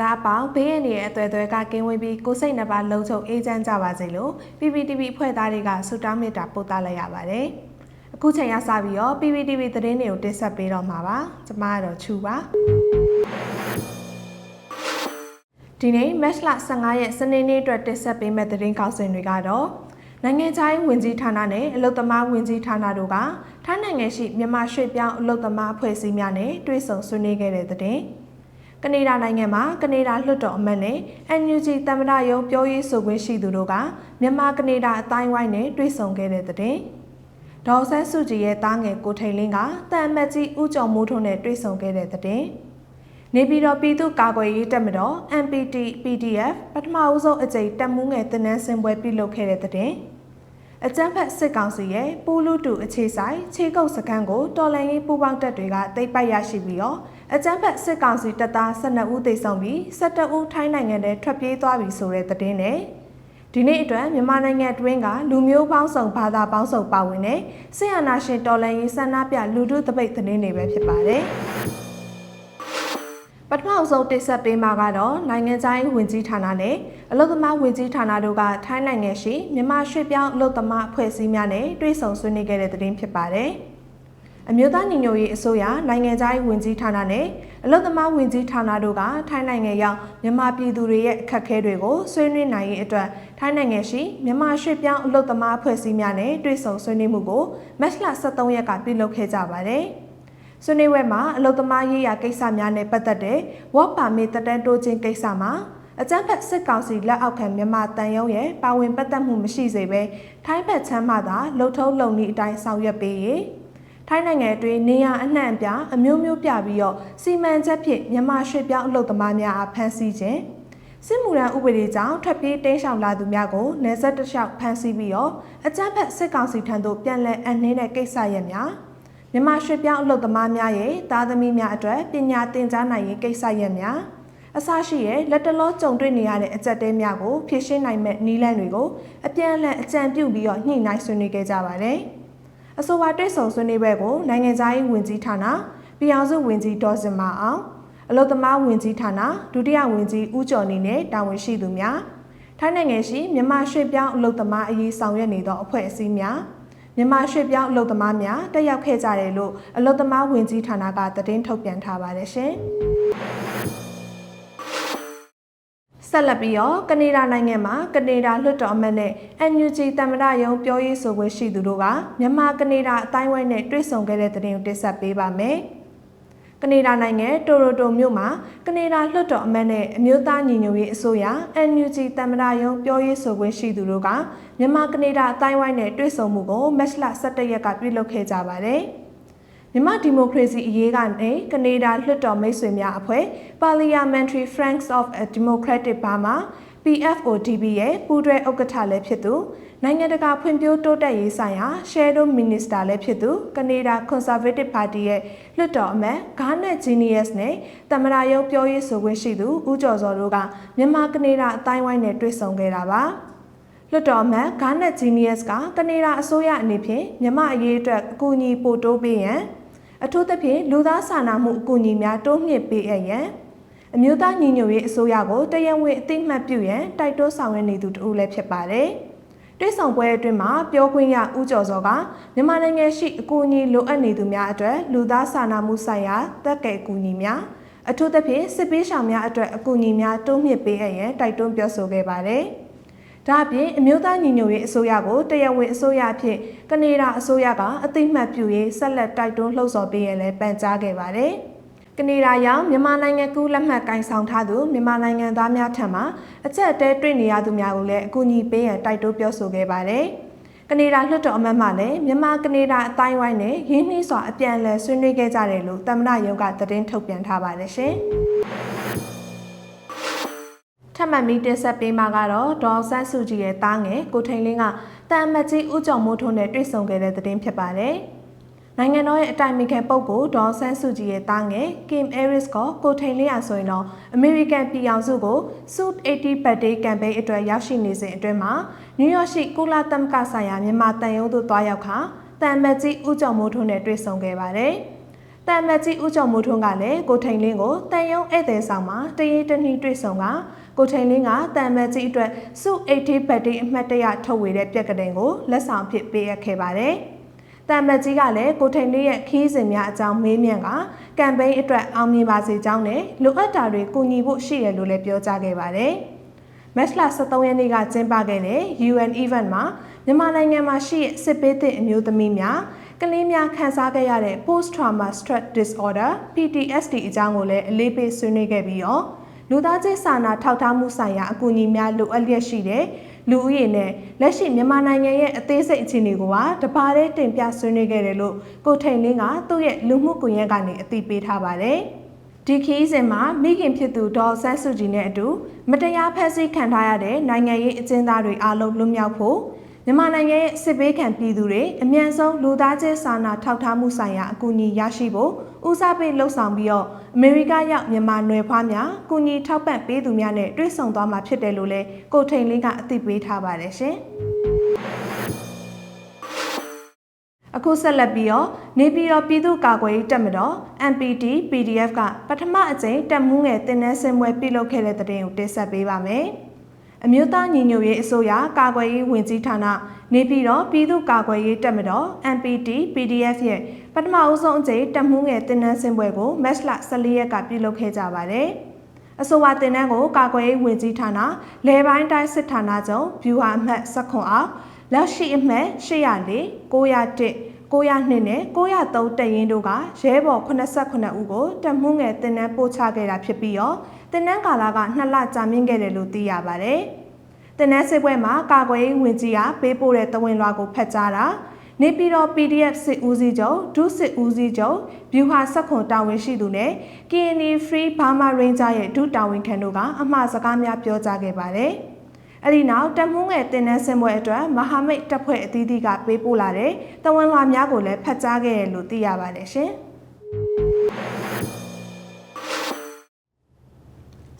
သားအပေါင်းဘေးရန်ရဲ့အသွယ်သွဲကကင်းဝေးပြီးကိုယ်စိတ်နှပါလုံခြုံအေးချမ်းကြပါစေလို့ PPTV အဖွဲ့သားတွေကဆုတောင်းမေတ္တာပို့သလိုက်ရပါတယ်။အခုချိန်ရစပြီးတော့ PPTV သတင်းတွေကိုတင်ဆက်ပေးတော့မှာပါ။ကျွန်မကတော့ချူပါ။ဒီနေ့မတ်လ15ရက်စနေနေ့အတွက်တင်ဆက်ပေးမယ့်သတင်းကောက်စင်တွေကတော့နိုင်ငံခြားရေးဝန်ကြီးဌာနနဲ့အလုတ္တမဝန်ကြီးဌာနတို့ကထိုင်းနိုင်ငံရှိမြန်မာရွှေ့ပြောင်းအလုတ္တမအဖွဲ့အစည်းများနဲ့တွေ့ဆုံဆွေးနွေးခဲ့တဲ့သတင်း။ ကနေဒါနိုင်ငံမှာကနေဒါလွှတ်တော်အမတ်နဲ့ NUG တမရယုံပြောရေးဆိုခွင့်ရှိသူတို့ကမြန်မာကနေဒါအတိုင်းဝိုင်းနဲ့တွေ့ဆုံခဲ့တဲ့တဲ့။ဒေါ်ဆန်းစုကြည်ရဲ့တားငယ်ကိုထိန်လင်းကတန်အမတ်ကြီးဦးကျော်မိုးထွန်းနဲ့တွေ့ဆုံခဲ့တဲ့တဲ့။နေပြည်တော်ပြည်သူ့ကာကွယ်ရေးတပ်မတော် MPT PDF ပထမဦးဆုံးအကြိမ်တပ်မှုငယ်တင်နန်းစင်ပွဲပြုလုပ်ခဲ့တဲ့တဲ့။အကြမ်းဖက်စစ်ကောင်စီရဲ့ပူလူတူအခြေဆိုင်ခြေကုပ်စခန်းကိုတော်လှန်ရေးပူးပေါင်းတပ်တွေကသိမ်းပိုက်ရရှိပြီးတော့ အကြမ်းဖက်စစ်ကောင်စီတပ်သား12ဦးသေဆုံးပြီး17ဦးထိုင်းနိုင်ငံထဲထွက်ပြေးသွားပြီဆိုတဲ့သတင်းနဲ့ဒီနေ့အတွက်မြန်မာနိုင်ငံတွင်းကလူမျိုးပေါင်းစုံဘာသာပေါင်းစုံပါဝင်တဲ့ဆီယနာရှင်တော်လှန်ရေးဆန္ဒပြလူထုတပိတ်သတင်းတွေပဲဖြစ်ပါတယ်။ပထမဆုံးတိဆက်ပေးမှာကတော့နိုင်ငံခြားရေးဝန်ကြီးဌာနနဲ့အလုသမားဝန်ကြီးဌာနတို့ကထိုင်းနိုင်ငံရှိမြန်မာရွှေ့ပြောင်းအလုသမားအဖွဲ့အစည်းများနဲ့တွေ့ဆုံဆွေးနွေးခဲ့တဲ့သတင်းဖြစ်ပါတယ်။ အမျိုးသားညီညွတ်ရေးအစိုးရနိုင်ငံခြားရေးဝန်ကြီးဌာနနဲ့အလုသမားဝန်ကြီးဌာနတို့ကထိုင်းနိုင်ငံရောက်မြန်မာပြည်သူတွေရဲ့အခက်အခဲတွေကိုဆွေးနွေးနိုင်ရေးအတွက်ထိုင်းနိုင်ငံရှိမြန်မာရွှေ့ပြောင်းအလုသမားအဖွဲ့အစည်းများနဲ့တွေ့ဆုံဆွေးနွေးမှုကိုမတ်လ23ရက်ကပြုလုပ်ခဲ့ကြပါတယ်။ဆွေးနွေးပွဲမှာအလုသမားရေးရာကိစ္စများနဲ့ပတ်သက်တဲ့ work permit တက်တန်းတိုးခြင်းကိစ္စမှာအကြမ်းဖက်စစ်ကောင်စီလက်အောက်ခံမြန်မာတန်ယုံရဲ့ပါဝင်ပတ်သက်မှုမရှိစေဘဲထိုင်းဘက်ချမ်းမှသာလှုပ်ထုံးလုံနည်းအတိုင်းဆောင်ရွက်ပေးရေး ထိုင်းနိုင်ငံအတွင်းနေရအနှံ့ပြအမျိုးမျိုးပြပြီးတော့စီမံချက်ဖြင့်မြန်မာရွှေ့ပြောင်းအလုပ်သမားများအားဖမ်းဆီးခြင်းစစ်မှုရန်ဥပဒေကြောင့်ထွက်ပြေးတင်းရှောင်လာသူများကိုနေဆက်တလျှောက်ဖမ်းဆီးပြီးတော့အကြမ်းဖက်စစ်ကောင်စီထံသို့ပြန်လည်အနှင်းတဲ့ကိစ္စရပ်များမြန်မာရွှေပြောင်းအလုပ်သမားများရဲ့သားသမီးများအတွက်ပညာသင်ကြားနိုင်ရေးကိစ္စရပ်များအစရှိရဲ့လက်တလောကြုံတွေ့နေရတဲ့အကြက်တဲများကိုဖြည့်ရှင်းနိုင်မဲ့နည်းလမ်းတွေကိုအပြန်အလှန်အကြံပြုပြီးတော့ညှိနှိုင်းဆွေးနွေးခဲ့ကြပါတယ်။ အဆိုပါတွေ့ဆုံဆွေးနွေးပွဲကိုနိုင်ငံသားရေးဝန်ကြီးဌာနပြည်အောင်စုဝန်ကြီးဒေါ်စင်မာအောင်အလုပ်သမားဝန်ကြီးဌာနဒုတိယဝန်ကြီးဦးကျော်နေနဲ့တာဝန်ရှိသူများထိုင်းနိုင်ငံရှိမြန်မာရွှေပြောင်းအလုပ်သမားအရေးဆောင်ရွက်နေသောအဖွဲ့အစည်းများမြန်မာရွှေပြောင်းအလုပ်သမားများတက်ရောက်ခဲ့ကြတယ်လို့အလုပ်သမားဝင်ကြီးဌာနကသတင်းထုတ်ပြန်ထားပါတယ်ရှင်။ ဆက်လက်ပြီးတော့ကနေဒါနိုင်ငံမှာကနေဒါလွှတ်တော်အမတ်နဲ့ NUG တမရယုံပြောရေးဆိုခွင့်ရှိသူတို့ကမြန်မာကနေဒါအတိုင်းဝိုင်းနဲ့တွေ့ဆုံခဲ့တဲ့သတင်းကိုတင်ဆက်ပေးပါမယ်။ကနေဒါနိုင်ငံတိုရိုတိုမြို့မှာကနေဒါလွှတ်တော်အမတ်နဲ့အမျိုးသားညီညွတ်ရေးအစိုးရ NUG တမရယုံပြောရေးဆိုခွင့်ရှိသူတို့ကမြန်မာကနေဒါအတိုင်းဝိုင်းနဲ့တွေ့ဆုံမှုကိုမတ်လ17ရက်ကပြုလုပ်ခဲ့ကြပါတယ်။ မြန်မာဒီမိုကရေစီအရေးကနေကနေဒါလွှတ်တော်မိတ်ဆွေများအဖွဲ့ Parliamentary Friends of a Democratic Burma PFODB ရဲ့ပူးတွဲဥက္ကဋ္ဌလည်းဖြစ်သူနိုင်ငံတကာဖွံ့ဖြိုးတိုးတက်ရေးဆိုင်ရာ Shadow Minister လည်းဖြစ်သူကနေဒါ Conservative Party ရဲ့လွှတ်တော်အမတ် Garnet Genius နဲ့တမရာရုံးပြောရေးဆိုခွင့်ရှိသူဦးကျော်စောတို့ကမြန်မာကနေဒါအတိုင်းဝိုင်းနဲ့တွေ့ဆုံခဲ့တာပါလွှတ်တော်အမတ် Garnet Genius ကကနေဒါအစိုးရအနေဖြင့်မြန်မာအရေးအတွက်အကူအညီပို့တိုးပေးရန် အထူးသဖြင့်လူသားစာနာမှုအကူအညီများတိုးမြင့်ပေးအပ်ရန်အမျိုးသားညီညွတ်ရေးအစိုးရကိုတရဝေအသိမှတ်ပြုရန်တိုက်တွန်းဆောင်ရွက်နေသူတူလည်းဖြစ်ပါတယ်။တွဲဆောင်ပွဲအတွင်းမှာပြောခွင့်ရဦးကျော်စောကမြန်မာနိုင်ငံရှိအကူအညီလိုအပ်နေသူများအတွက်လူသားစာနာမှုဆိုင်ရာတက်ကဲအကူအညီများအထူးသဖြင့်စစ်ပေးဆောင်များအတွက်အကူအညီများတိုးမြင့်ပေးအပ်ရန်တိုက်တွန်းပြောဆိုခဲ့ပါတယ်။ ဒါ့အပြင်အမျိုးသားညီညွတ်ရေးအစိုးရကိုတရားဝင်အစိုးရအဖြစ်ကနေဒါအစိုးရကအသိမှတ်ပြုရေးဆက်လက်တိုက်တွန်းလှုံ့ဆော်ပေးရလဲပန်ကြားခဲ့ပါတယ်။ကနေဒါရောက်မြန်မာနိုင်ငံကူးလက်မှတ်ကင်ဆောင်ထားသူမြန်မာနိုင်ငံသားများထံမှအချက်အတဲတွေ့နေရသူများကိုလည်းအကူအညီပေးရန်တိုက်တွန်းပြောဆိုခဲ့ပါတယ်။ကနေဒါလွှတ်တော်အမတ်မှလည်းမြန်မာကနေဒါအတိုင်းဝိုင်းနဲ့ရင်းနှီးစွာအပြန်အလှန်ဆွေးနွေးခဲ့ကြတယ်လို့သမ္မတရုံးကသတင်းထုတ်ပြန်ထားပါတယ်ရှင်။ ထပ်မံပြီးတင်ဆက်ပေးမှာကတော့ဒေါ်ဆန်းစုကြည်ရဲ့တားငယ်ကိုထိန်လင်းကတန်အမတ်ကြီးဦးကျော်မိုးထွန်းနဲ့တွေ့ဆုံခဲ့တဲ့သတင်းဖြစ်ပါတယ်။နိုင်ငံတော်ရဲ့အတိုင်ပင်ခံပုဂ္ဂိုလ်ဒေါ်ဆန်းစုကြည်ရဲ့တားငယ် Kim Harris ကကိုထိန်လေးရဆိုရင်တော့ American ပြည်အောင်စုကို Suit 80 Birthday Campaign အတွက်ရောက်ရှိနေစဉ်အတွင်းမှာနယူးယောက်ရှိကုလသမဂ္ဂဆိုင်ရာမြန်မာတန်ယုံသို့တွားရောက်ခါတန်မတ်ကြီးဦးကျော်မိုးထွန်းနဲ့တွေ့ဆုံခဲ့ပါတယ်။တတန်မတ်ကြီးဦးကျော်မိုးထွန်းကလည်းကိုထိန်လင်းကိုတန်ယုံဧည့်သည်ဆောင်မှာတရေတနှီးတွေ့ဆုံက ကိုထိန်လင်းကတန်မတ်ကြီးအတွက်စု80ဘတ်တီအမှတ်တရထုတ်ဝေတဲ့ပြက်ကတင်ကိုလက်ဆောင်ဖြစ်ပေးအပ်ခဲ့ပါတယ်။တန်မတ်ကြီးကလည်းကိုထိန်လင်းရဲ့ခီးစဉ်များအကြောင်းမေးမြန်းကကမ်ပိန်းအတွက်အောင်မြင်ပါစေကြောင်းနဲ့လိုအပ်တာတွေကူညီဖို့ရှိတယ်လို့လည်းပြောကြားခဲ့ပါတယ်။မတ်လ23ရက်နေ့ကကျင်းပခဲ့တဲ့ UN event မှာမြန်မာနိုင်ငံမှာရှိတဲ့စစ်ပေးသည့်အမျိုးသမီးများကလေးများခံစားခဲ့ရတဲ့ post trauma stress disorder PTSD အကြောင်းကိုလည်းအလေးပေးဆွေးနွေးခဲ့ပြီးတော့ လူသားချင်းစာနာထောက်ထားမှုဆိုင်ရာအကူအညီများလိုအပ်လျက်ရှိတဲ့လူဦးရေနဲ့လက်ရှိမြန်မာနိုင်ငံရဲ့အသေးစိတ်အခြေအနေကိုပါတပါးတည်းတင်ပြဆွေးနွေးခဲ့တယ်လို့ကိုထိန်လင်းကသူ့ရဲ့လူမှုကွန်ရက်ကနေအသိပေးထားပါတယ်။ဒီခီးစဉ်မှာမိခင်ဖြစ်သူဒေါ်ဆန်းစုကြည်နဲ့အတူမတရားဖက်ဆီးခံထားရတဲ့နိုင်ငံရေးအကျဉ်းသားတွေအားလုံးလွတ်မြောက်ဖို့ မြန်မာနိုင်ငံရဲ့စစ်ဘေးခံပြည်သူတွေအမြန်ဆုံးလူသားချင်းစာနာထောက်ထားမှုဆိုင်ရာအကူအညီရရှိဖို့ဦးစားပေးလှုံ့ဆော်ပြီးတော့အမေရိကရောက်မြန်မာနွယ်ဖွားများအကူအညီထောက်ပံ့ပေးသူများနဲ့တွေ့ဆုံသွားမှာဖြစ်တယ်လို့လည်းကိုထိန်လင်းကအသိပေးထားပါတယ်ရှင်။အခုဆက်လက်ပြီးတော့နေပြည်တော်ပြည်သူ့ကာကွယ်ရေးတပ်မတော် MPD PDF ကပထမအကြိမ်တပ်မှုငယ်တင်နန်းစင်ပွဲပြုလုပ်ခဲ့တဲ့တဲ့တင်ကိုတင်ဆက်ပေးပါမယ်။ အမျိုးသားညီညွတ်ရေးအစိုးရကာကွယ်ရေးဝန်ကြီးဌာနနေပြည်တော်ပြည်သူ့ကာကွယ်ရေးတပ်မတော် MPD PDF ရဲ့ပထမအဦးဆုံးအကြိမ်တပ်မှုငယ်တင်နန်းစင်ပွဲကိုမတ်လ14ရက်ကပြုလုပ်ခဲ့ကြပါတယ်။အဆိုပါတင်နန်းကိုကာကွယ်ရေးဝန်ကြီးဌာနလေပိုင်းတိုင်းစစ်ဌာနချုပ်ဗျူဟာအမှတ်16အောင်လက်ရှိအမှတ်804 901 902နဲ့903တက်ရင်တို့ကရဲဘော်89ဦးကိုတမှုငယ်တင်နန်းပို့ချခဲ့တာဖြစ်ပြီးတော့တင်နန်းကာလက2လကြာမြင့်ခဲ့တယ်လို့သိရပါတယ်။တင်နန်းစစ်ပွဲမှာကာကွယ်ရေးဝန်ကြီးကပေးပို့တဲ့တဝင်လွှာကိုဖတ်ကြားတာနေပြည်တော် PDF စစ်ဦးစီးချုပ်ဒုစစ်ဦးစီးချုပ်ဗျူဟာဆက်ခွန်တာဝန်ရှိသူနဲ့ KNY Free Burma Ranger ရဲ့ဒုတာဝန်ခံတို့ကအမှားစကားများပြောကြားခဲ့ပါတယ်။ အဲ့ဒီနောက်တမှုငယ်တင်နန်းစင်ပွဲအတွက်မဟာမိတ်တပ်ဖွဲ့အသီးသီးကပေးပို့လာတဲ့တဝန်လွှာများကိုလည်းဖတ်ကြားခဲ့ရလို့သိရပါတယ်ရှင်။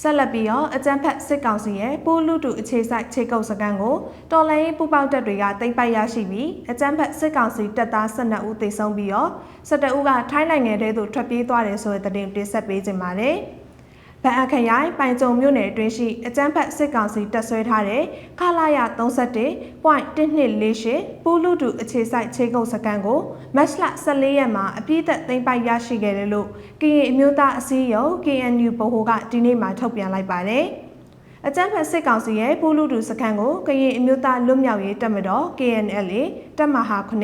ဆက်လက်ပြီးတော့အကြမ်းဖက်စစ်ကောင်စီရဲ့ပိုးလူတူအခြေဆိုင်ခြေကုပ်စကန်ကိုတော်လိုင်းပူပေါက်တပ်တွေကတင်ပိုက်ရရှိပြီးအကြမ်းဖက်စစ်ကောင်စီတပ်သား12ဦးသေဆုံးပြီးတော့12ဦးကထိုင်းနိုင်ငံထဲသို့ထွက်ပြေးသွားတယ်ဆိုတဲ့သတင်းတင်ဆက်ပေးကြပါမယ်။ ဗန်အခရိုင်ပိုင်ကြုံမြို့နယ်အတွင်းရှိအကြမ်းဖက်စစ်ကောင်စီတပ်ဆွဲထားတဲ့ခလာရ31.1248ပူလူတူအခြေဆိုင်ခြေကုပ်စကန်ကိုမတ်လ14ရက်မှာအပြည့်သက်သိမ်းပိုက်ရရှိခဲ့တယ်လို့ကရင်အမျိုးသားအစည်းအရုံး KNU ဗဟိုကဒီနေ့မှထုတ်ပြန်လိုက်ပါတယ်။အကြမ်းဖက်စစ်ကောင်စီရဲ့ပူလူတူစခန်းကိုကရင်အမျိုးသားလွတ်မြောက်ရေးတပ်မတော် KNLA တပ်မဟာ9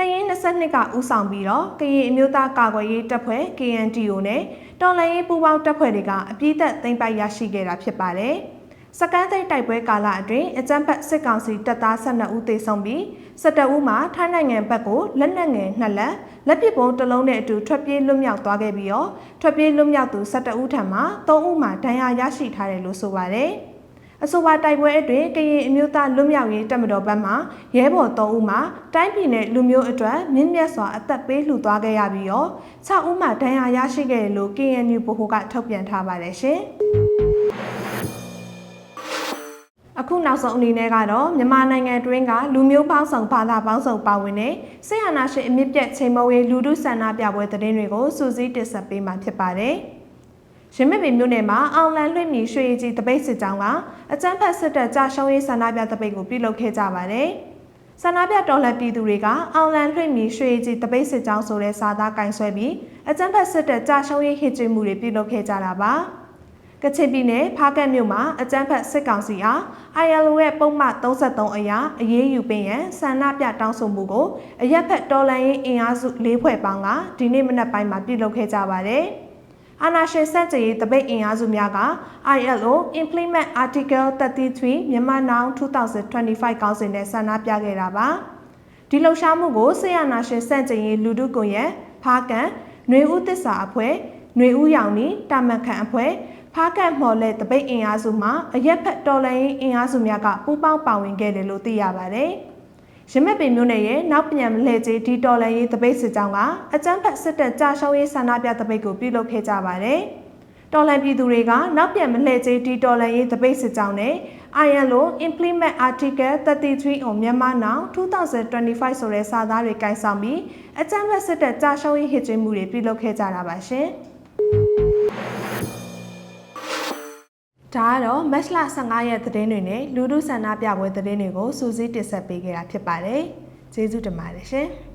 တရင်22ကဦးဆောင်ပြီးတော့ကရင်အမျိုးသားကာကွယ်ရေးတပ်ဖွဲ့ KNTO နဲ့တော်လှန်ရေးပူးပေါင်းတပ်ဖွဲ့တွေကအပြည့်သက်သိမ်းပိုက်ရရှိခဲ့တာဖြစ်ပါတယ်။စကန်သိမ်းတိုက်ပွဲကာလအတွင်းအကြမ်းဖက်စစ်ကောင်စီတပ်သား12ဦးသေဆုံးပြီး17ဦးမှာထိုင်းနိုင်ငံဘက်ကိုလက်နက်ငယ်နှစ်လက်လက်ပစ်ပုံးတစ်လုံးနဲ့အတူထွက်ပြေးလွတ်မြောက်သွားခဲ့ပြီးတော့ထွက်ပြေးလွတ်မြောက်သူ17ဦးထံမှ3ဦးမှာဒဏ်ရာရရှိထားတယ်လို့ဆိုပါတယ်။ အဆိုပါတိုက်ပွဲအတွင်းကရင်အမျိုးသားလွတ်မြောက်ရေးတပ်မတော်ဘက်မှရဲဘော်3ဦးမှတိုင်းပြည်နယ်လူမျိုးအတွက်မြင့်မြတ်စွာအသက်ပေးလှူသွားခဲ့ရပြီးတော့6ဦးမှဒဏ်ရာရရှိခဲ့တယ်လို့ KNU ဗဟိုကထုတ်ပြန်ထားပါတယ်ရှင်။အခုနောက်ဆုံးအနေနဲ့ကတော့မြန်မာနိုင်ငံတွင်းကလူမျိုးပေါင်းစုံဘာသာပေါင်းစုံပါဝင်တဲ့ဆေးရနာရှင်အမြင့်ပြတ်ချိန်မဝေးလူထုဆန္ဒပြပွဲသတင်းတွေကိုစူးစီးတင်ဆက်ပေးမှာဖြစ်ပါတယ်။ ရမစ်ပင်မြို့နယ်မှာအောင်လန်လွှင့်မြီရွှေရည်ကြီးတပိတ်စစ်ကြောင်းကအကြမ်းဖက်စစ်တပ်ကြာရှုံးရေးဆန္ဒပြတပိတ်ကိုပြုလုပ်ခဲ့ကြပါတယ်။ဆန္ဒပြတော်လှန်ပြည်သူတွေကအောင်လန်လွှင့်မြီရွှေရည်ကြီးတပိတ်စစ်ကြောင်းဆိုတဲ့စာသားကင်ဆွဲပြီးအကြမ်းဖက်စစ်တပ်ကြာရှုံးရေးဟစ်ကြွေးမှုတွေပြုလုပ်ခဲ့ကြတာပါ။ကချင်ပြည်နယ်ဖားကတ်မြို့မှာအကြမ်းဖက်စစ်ကောင်စီအား ILO ရဲ့ပုံမှန်33အရာအရေးယူပေးရန်ဆန္ဒပြတောင်းဆိုမှုကိုအရက်ဖက်တော်လှန်ရေးအင်အားစု၄ဖွဲ့ပေါင်းကဒီနေ့မနက်ပိုင်းမှာပြုလုပ်ခဲ့ကြပါတယ်။ အာဏာရှင်စန့်ကျင်ရေးတပိတ်အင်အားစုများက ILO Implement Article 33 Myanmar Now 2025ကောင်းစဉ်နဲ့ဆန္ဒပြခဲ့တာပါဒီလှုပ်ရှားမှုကိုဆေးရနာရှင်စန့်ကျင်ရေးလူထုကွန်ရက်ဖားကန်နှွေဦးတစ္ဆာအဖွဲ့နှွေဦးရောင်နီတာမန်ခန်အဖွဲ့ဖားကန်မော်လဲတပိတ်အင်အားစုမှာအရက်ဖက်တော်လှန်ရေးအင်အားစုများကပူးပေါင်းပါဝင်ခဲ့တယ်လို့သိရပါတယ်။ ရမက်ပင်မြို့နယ်ရဲ့နောက်ပြန်လှည့်ကျေးဒီတော်လန်ရေးတပိတ်စစ်ကြောင်းကအကြမ်းဖက်စစ်တပ်ကြာရှုံးရေးဆန္ဒပြတပိတ်ကိုပြုလုပ်ခဲ့ကြပါတယ်။တော်လန်ပြည်သူတွေကနောက်ပြန်မလှည့်သေးတီတော်လန်ရေးတပိတ်စစ်ကြောင်းနဲ့ ILO Implement Article 33 on Myanmar Now 2025ဆိုတဲ့စာသားတွေကင်ဆောင်ပြီးအကြမ်းဖက်စစ်တပ်ကြာရှုံးရေးဟစ်ကြွေးမှုတွေပြုလုပ်ခဲ့ကြတာပါရှင်။ ဒါကတော့မတ်လ15ရက်သတင်းတွေနဲ့လူမှုဆန္ဒပြပွဲသတင်းတွေကိုစူးစီးတင်ဆက်ပေးခဲ့တာဖြစ်ပါတယ်။ကျေးဇူးတင်ပါတယ်ရှင်။